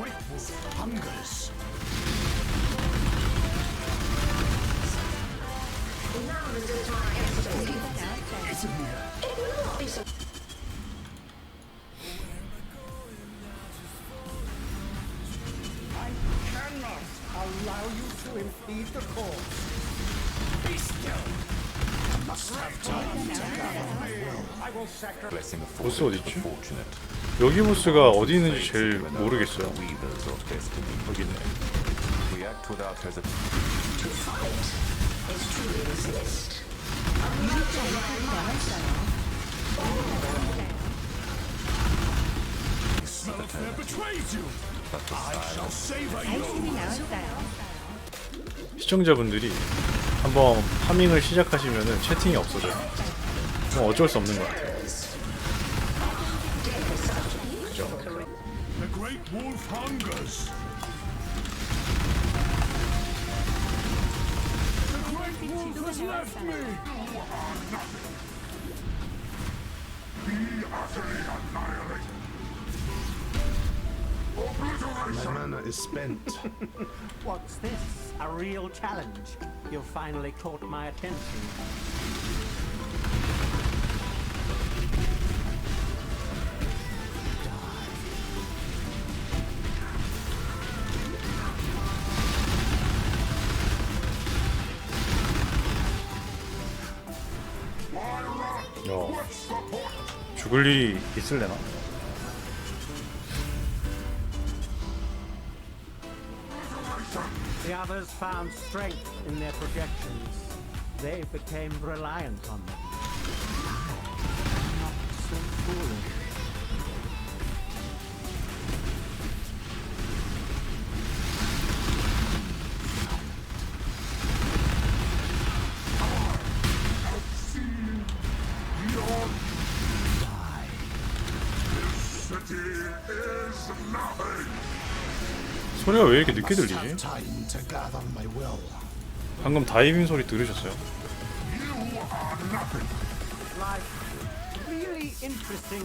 Hungers. It's a mirror. allow you to impede the call. Be still! I must have time to gather my will. I will sacrifice. Blessing the fortunate. 여기 보스가 어디 있는지 제일 모르겠어요. Weavers of destiny. 여기 있네. We act without hesitation. Smell betrays you. I shall savor you. 시청자분들이 한번 파밍을 시작하시면은 채팅이 없어져요. 어쩔 수 없는 것 같아요. Wolf hungers. The great wolf has left me. We are utterly annihilated. Obliteration. My mana is spent. What's this? A real challenge? You've finally caught my attention. 죽을 일이 있을래나? The others found strength in their projections. They became reliant on them. 소리가 왜 이렇게 늦게 들리지? 방금 다이빙 소리 들으셨어요? Interesting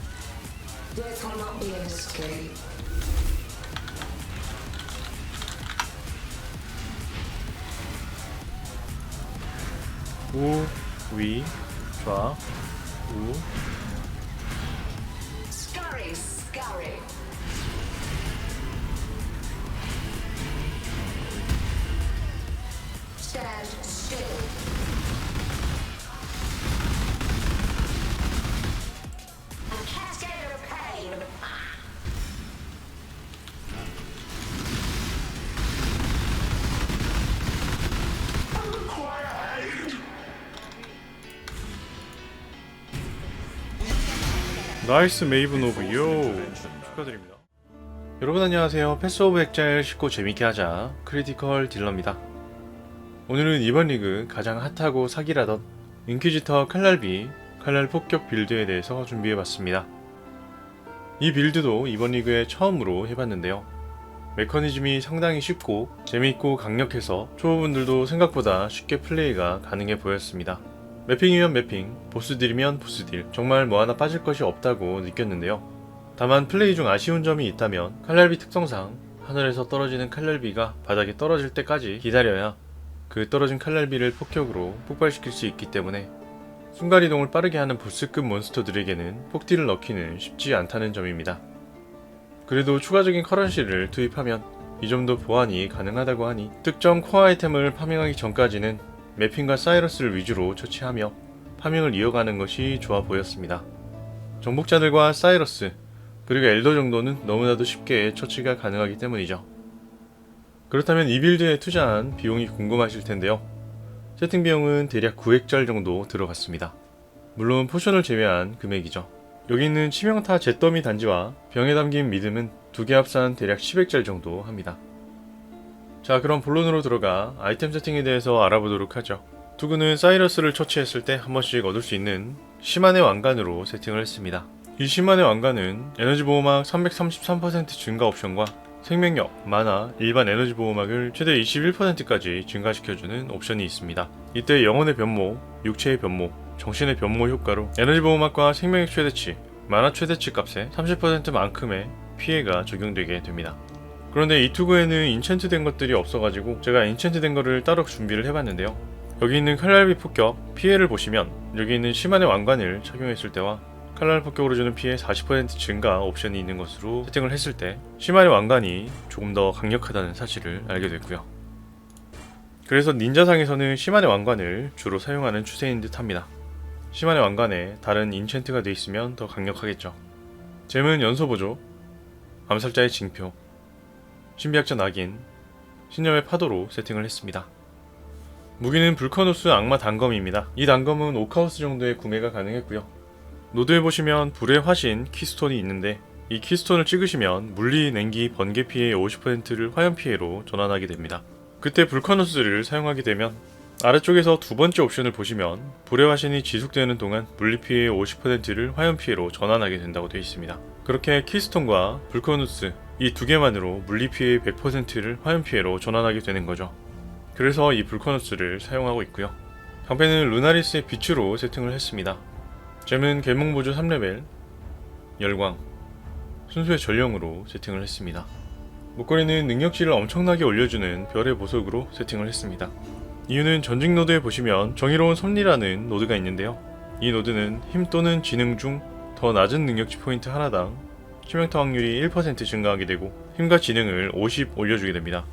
will not be an escape. 우, 위, 좌, 우. 나이스 메이븐 오브 요 축하드립니다. 여러분 안녕하세요. 패스 오브 엑자일 쉽고 재밌게 하자 크리티컬 딜러입니다. 오늘은 이번 리그 가장 핫하고 사기라던 인퀴지터 칼날비 칼날 폭격 빌드에 대해서 준비해봤습니다. 이 빌드도 이번 리그에 처음으로 해봤는데요. 메커니즘이 상당히 쉽고 재미있고 강력해서 초보분들도 생각보다 쉽게 플레이가 가능해 보였습니다. 매핑이면 매핑, 보스딜이면 보스딜, 정말 뭐 하나 빠질 것이 없다고 느꼈는데요. 다만 플레이 중 아쉬운 점이 있다면 칼날비 특성상 하늘에서 떨어지는 칼날비가 바닥에 떨어질 때까지 기다려야 그 떨어진 칼날비를 폭격으로 폭발시킬 수 있기 때문에 순간이동을 빠르게 하는 보스급 몬스터들에게는 폭딜을 넣기는 쉽지 않다는 점입니다. 그래도 추가적인 커런시를 투입하면 이 점도 보완이 가능하다고 하니 특정 코어 아이템을 파밍하기 전까지는 매핑과 사이러스를 위주로 처치하며 파밍을 이어가는 것이 좋아 보였습니다. 정복자들과 사이러스 그리고 엘더 정도는 너무나도 쉽게 처치가 가능하기 때문이죠. 그렇다면 이 빌드에 투자한 비용이 궁금하실 텐데요. 세팅 비용은 대략 900짤 정도 들어갔습니다. 물론 포션을 제외한 금액이죠. 여기 있는 치명타 잿더미 단지와 병에 담긴 믿음은 두 개 합산 대략 1000짤 정도 합니다. 자 그럼 본론으로 들어가 아이템 세팅에 대해서 알아보도록 하죠. 투구는 사이러스를 처치했을 때 한 번씩 얻을 수 있는 시만의 왕관으로 세팅을 했습니다. 이 시만의 왕관은 에너지 보호막 333% 증가 옵션과 생명력, 만화, 일반 에너지 보호막을 최대 21%까지 증가시켜주는 옵션이 있습니다. 이때 영혼의 변모, 육체의 변모, 정신의 변모 효과로 에너지 보호막과 생명력 최대치, 만화 최대치 값의 30%만큼의 피해가 적용되게 됩니다. 그런데 이 투구에는 인챈트 된 것들이 없어가지고 제가 인챈트 된 거를 따로 준비를 해봤는데요. 여기 있는 칼날비 폭격 피해를 보시면 여기 있는 시만의 왕관을 착용했을 때와 칼날 폭격으로 주는 피해 40% 증가 옵션이 있는 것으로 세팅을 했을 때 시만의 왕관이 조금 더 강력하다는 사실을 알게 됐고요. 그래서 닌자상에서는 시만의 왕관을 주로 사용하는 추세인 듯 합니다. 시만의 왕관에 다른 인챈트가 되어 있으면 더 강력하겠죠. 잼은 연소 보조, 암살자의 징표, 신비학자 낙인, 신념의 파도로 세팅을 했습니다. 무기는 불커누스 악마 단검입니다. 이 단검은 오카우스 정도의 구매가 가능했고요. 노드에 보시면 불의 화신 키스톤이 있는데 이 키스톤을 찍으시면 물리, 냉기, 번개 피해의 50%를 화염 피해로 전환하게 됩니다. 그때 불커누스를 사용하게 되면 아래쪽에서 두 번째 옵션을 보시면 불의 화신이 지속되는 동안 물리 피해의 50%를 화염 피해로 전환하게 된다고 되어 있습니다. 그렇게 키스톤과 불커누스 이 두 개만으로 물리 피해의 100%를 화염 피해로 전환하게 되는 거죠. 그래서 이 불커누스를 사용하고 있고요. 방패는 루나리스의 빛으로 세팅을 했습니다. 잼은 개몽 보조 3레벨, 열광, 순수의 전령으로 세팅을 했습니다. 목걸이는 능력치를 엄청나게 올려주는 별의 보석으로 세팅을 했습니다. 이유는 전직 노드에 보시면 정의로운 섭리라는 노드가 있는데요. 이 노드는 힘 또는 지능 중 더 낮은 능력치 포인트 하나당 치명타 확률이 1% 증가하게 되고 힘과 지능을 50 올려주게 됩니다.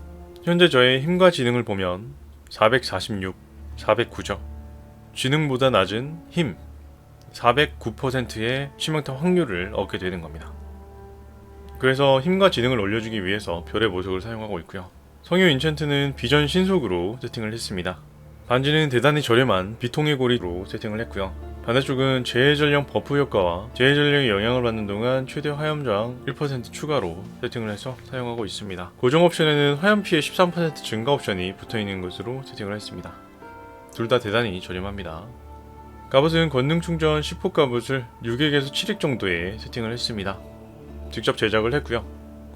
현재 저의 힘과 지능을 보면 446, 409죠. 지능보다 낮은 힘 409%의 치명타 확률을 얻게 되는 겁니다. 그래서 힘과 지능을 올려주기 위해서 별의 보석을 사용하고 있고요. 성유 인챈트는 비전 신속으로 세팅을 했습니다. 반지는 대단히 저렴한 비통의 고리로 세팅을 했고요. 반대쪽은 재해전령 버프 효과와 재해전령의 영향을 받는 동안 최대 화염저항 1% 추가로 세팅을 해서 사용하고 있습니다. 고정 옵션에는 화염 피해 13% 증가 옵션이 붙어 있는 것으로 세팅을 했습니다. 둘 다 대단히 저렴합니다. 갑옷은 권능 충전 10호 갑옷을 6액에서 7액 정도에 세팅을 했습니다. 직접 제작을 했고요.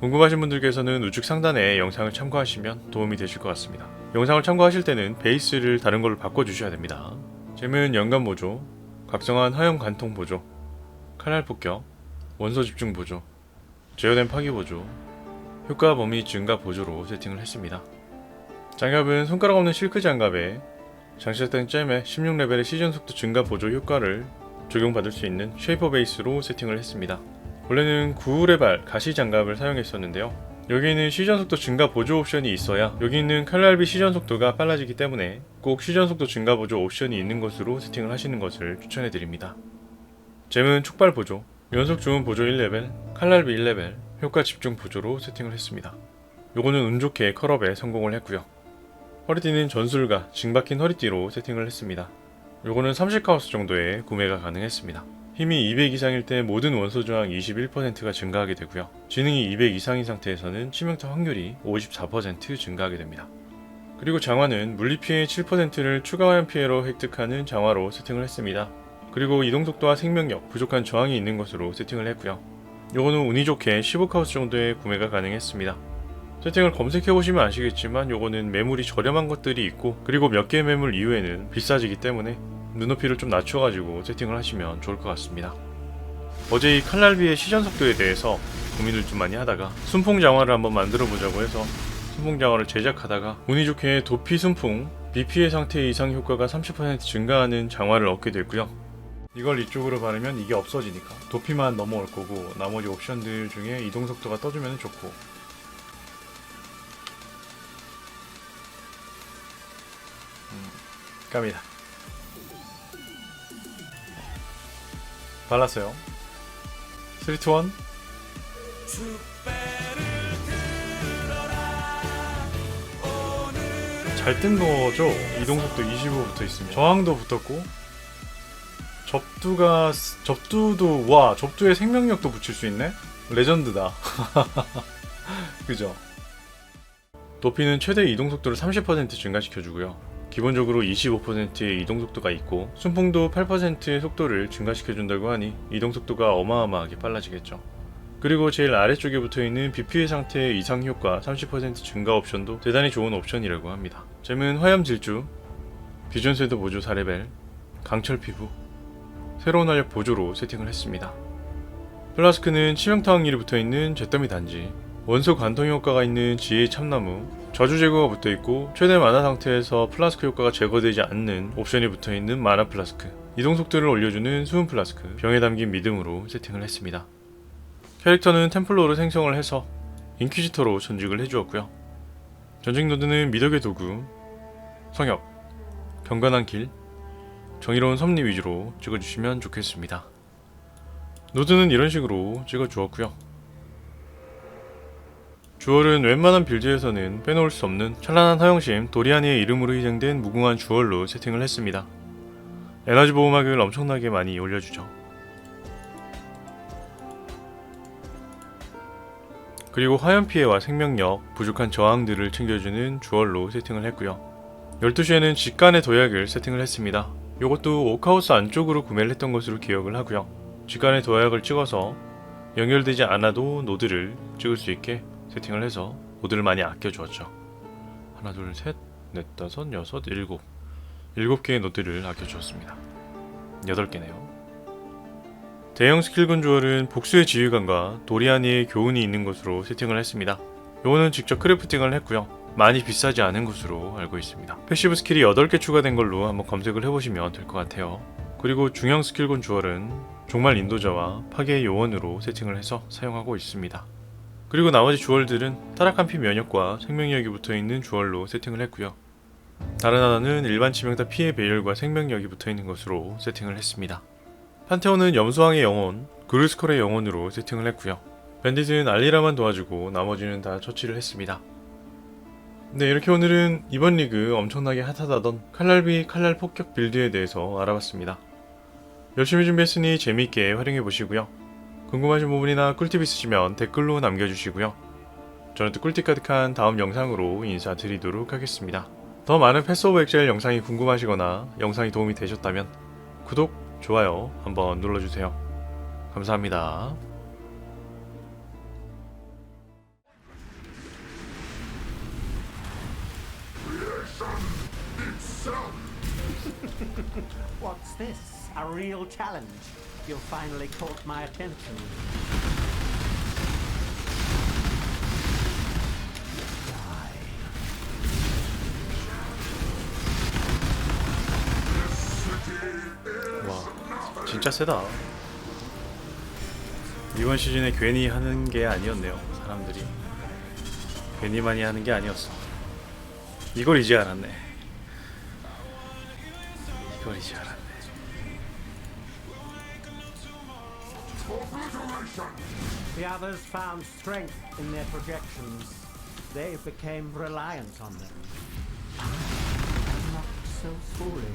궁금하신 분들께서는 우측 상단에 영상을 참고하시면 도움이 되실 것 같습니다. 영상을 참고하실 때는 베이스를 다른 걸로 바꿔주셔야 됩니다. 잼은 연간 보조, 각성한 화염 관통 보조, 칼날 폭격, 원소 집중 보조, 제어된 파기 보조, 효과 범위 증가 보조로 세팅을 했습니다. 장갑은 손가락 없는 실크 장갑에 장착된 잼의 16레벨의 시전 속도 증가 보조 효과를 적용받을 수 있는 쉐이퍼 베이스로 세팅을 했습니다. 원래는 구울의발 가시 장갑을 사용했었는데요. 여기에는 시전 속도 증가 보조 옵션이 있어야 여기 있는 칼날비 시전 속도가 빨라지기 때문에 꼭 시전 속도 증가 보조 옵션이 있는 것으로 세팅을 하시는 것을 추천해 드립니다. 잼은 촉발 보조, 연속 주문 보조 1레벨, 칼날비 1레벨, 효과 집중 보조로 세팅을 했습니다. 요거는 운 좋게 컬업에 성공을 했고요. 허리띠는 전술과 징박힌 허리띠로 세팅을 했습니다. 요거는 30카우스 정도에 구매가 가능했습니다. 힘이 200 이상일 때 모든 원소 저항 21%가 증가하게 되고요. 지능이 200 이상인 상태에서는 치명타 확률이 54% 증가하게 됩니다. 그리고 장화는 물리 피해 7%를 추가 화염 피해로 획득하는 장화로 세팅을 했습니다. 그리고 이동 속도와 생명력, 부족한 저항이 있는 것으로 세팅을 했고요. 요거는 운이 좋게 15카우스 정도에 구매가 가능했습니다. 세팅을 검색해보시면 아시겠지만 요거는 매물이 저렴한 것들이 있고 그리고 몇 개의 매물 이후에는 비싸지기 때문에 눈높이를 좀 낮춰가지고 세팅을 하시면 좋을 것 같습니다. 어제 이 칼날비의 시전 속도에 대해서 고민을 좀 많이 하다가 순풍 장화를 한번 만들어 보자고 해서 순풍 장화를 제작하다가 운이 좋게 도피 순풍 BP의 상태 이상 효과가 30% 증가하는 장화를 얻게 됐고요. 이걸 이쪽으로 바르면 이게 없어지니까 도피만 넘어올 거고 나머지 옵션들 중에 이동 속도가 떠주면 좋고 음, 갑니다. 발랐어요. 3, 2, 1. 잘 뜬 거죠? 이동속도 25 붙어 있습니다. 저항도 붙었고 접두가 접두도 와 접두에 생명력도 붙일 수 있네. 레전드다. 그죠? 도피는 최대 이동 속도를 30% 증가시켜주고요. 기본적으로 25%의 이동 속도가 있고 순풍도 8%의 속도를 증가시켜 준다고 하니 이동 속도가 어마어마하게 빨라지겠죠. 그리고 제일 아래쪽에 붙어있는 BP의 상태의 이상 효과 30% 증가 옵션도 대단히 좋은 옵션이라고 합니다. 잼은 화염 질주, 비전 쇄도 보조 4레벨, 강철 피부, 새로운 활력 보조로 세팅을 했습니다. 플라스크는 치명타 확률이 붙어있는 잿더미 단지, 원소 관통 효과가 있는 지혜 참나무, 저주 제거가 붙어 있고 최대 만화 상태에서 플라스크 효과가 제거되지 않는 옵션이 붙어 있는 만화 플라스크, 이동 속도를 올려주는 수은 플라스크, 병에 담긴 믿음으로 세팅을 했습니다. 캐릭터는 템플러로 생성을 해서 인퀴지터로 전직을 해주었고요. 전직 노드는 미덕의 도구, 성역, 경건한 길, 정의로운 섭리 위주로 찍어주시면 좋겠습니다. 노드는 이런 식으로 찍어주었고요. 주얼은 웬만한 빌드에서는 빼놓을 수 없는 찬란한 허영심 도리아니의 이름으로 희생된 무궁한 주얼로 세팅을 했습니다. 에너지 보호막을 엄청나게 많이 올려주죠. 그리고 화염 피해와 생명력, 부족한 저항들을 챙겨주는 주얼로 세팅을 했고요. 12시에는 직간의 도약을 세팅을 했습니다. 이것도 오카우스 안쪽으로 구매를 했던 것으로 기억을 하고요. 직간의 도약을 찍어서 연결되지 않아도 노드를 찍을 수 있게 세팅을 해서 노드를 많이 아껴주었죠. 하나, 둘, 셋, 넷, 다섯, 여섯, 일곱. 일곱 개의 노드를 아껴주었습니다. 여덟 개네요. 대형 스킬군 주얼은 복수의 지휘관과 도리아니의 교훈이 있는 것으로 세팅을 했습니다. 요거는 직접 크래프팅을 했고요. 많이 비싸지 않은 것으로 알고 있습니다. 패시브 스킬이 8개 추가된 걸로 한번 검색을 해보시면 될 것 같아요. 그리고 중형 스킬군 주얼은 종말 인도자와 파괴의 요원으로 세팅을 해서 사용하고 있습니다. 그리고 나머지 주얼들은 타락한 피 면역과 생명력이 붙어있는 주얼로 세팅을 했고요. 다른 하나는 일반 치명타 피해 배열과 생명력이 붙어있는 것으로 세팅을 했습니다. 판테온은 염소왕의 영혼, 그루스컬의 영혼으로 세팅을 했고요. 밴딧은 알리라만 도와주고 나머지는 다 처치를 했습니다. 네 이렇게 오늘은 이번 리그 엄청나게 핫하다던 칼날비 칼날 폭격 빌드에 대해서 알아봤습니다. 열심히 준비했으니 재미있게 활용해 보시고요. 궁금하신 부분이나 꿀팁 있으시면 댓글로 남겨주시고요. 저는 또 꿀팁 가득한 다음 영상으로 인사드리도록 하겠습니다. 더 많은 패스 오브 엑셀 영상이 궁금하시거나 영상이 도움이 되셨다면 구독, 좋아요 한번 눌러주세요. 감사합니다. What's this? A real challenge? You finally caught my attention. 와 진짜 세다. 이번 시즌에 괜히 하는 게 아니었네요 사람들이. 괜히 많이 하는 게 아니었어. 이걸 이제 알았네. 이걸 이제 알았네 The others found strength in their projections. They became reliant on them. I'm not so foolish.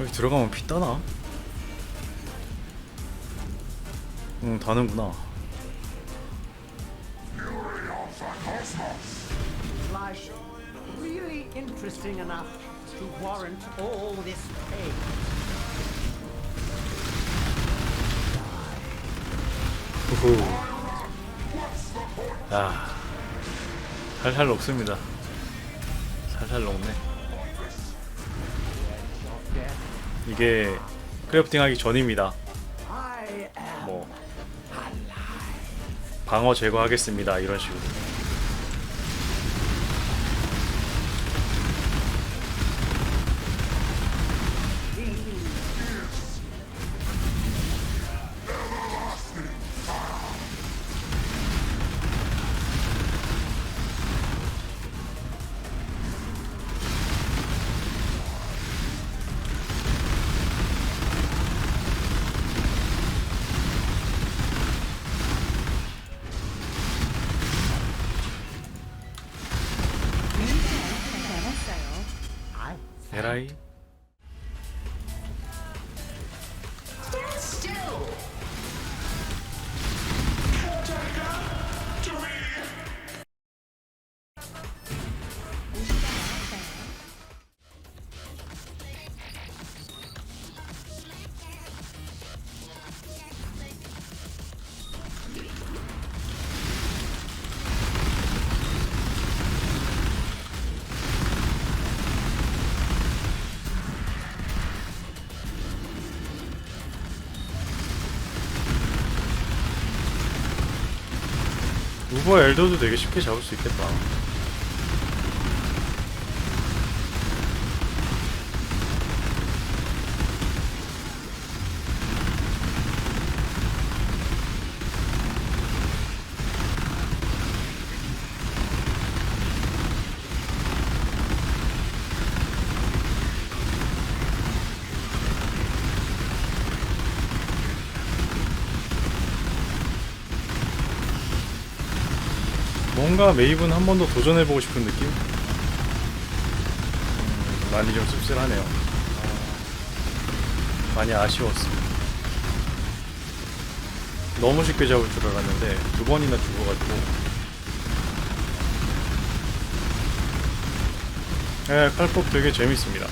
여기 들어가면 피 떠나? 응, 다는구나. Like, really interesting enough to warrant all this pain. 후후. 야, 살살 녹습니다. 살살 녹네. 이게 크래프팅하기 전입니다. 방어 제거하겠습니다 이런 식으로. 우버 엘더도 되게 쉽게 잡을 수 있겠다 뭔가 메이븐 한 번 더 도전해보고 싶은 느낌? 음, 많이 좀 씁쓸하네요. 아, 많이 아쉬웠어. 너무 쉽게 잡을 줄 알았는데 두 번이나 죽어가지고. 네, 칼폭 되게 재밌습니다.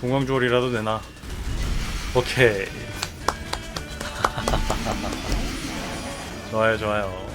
동광주얼이라도 되나? 오케이. 좋아요, 좋아요.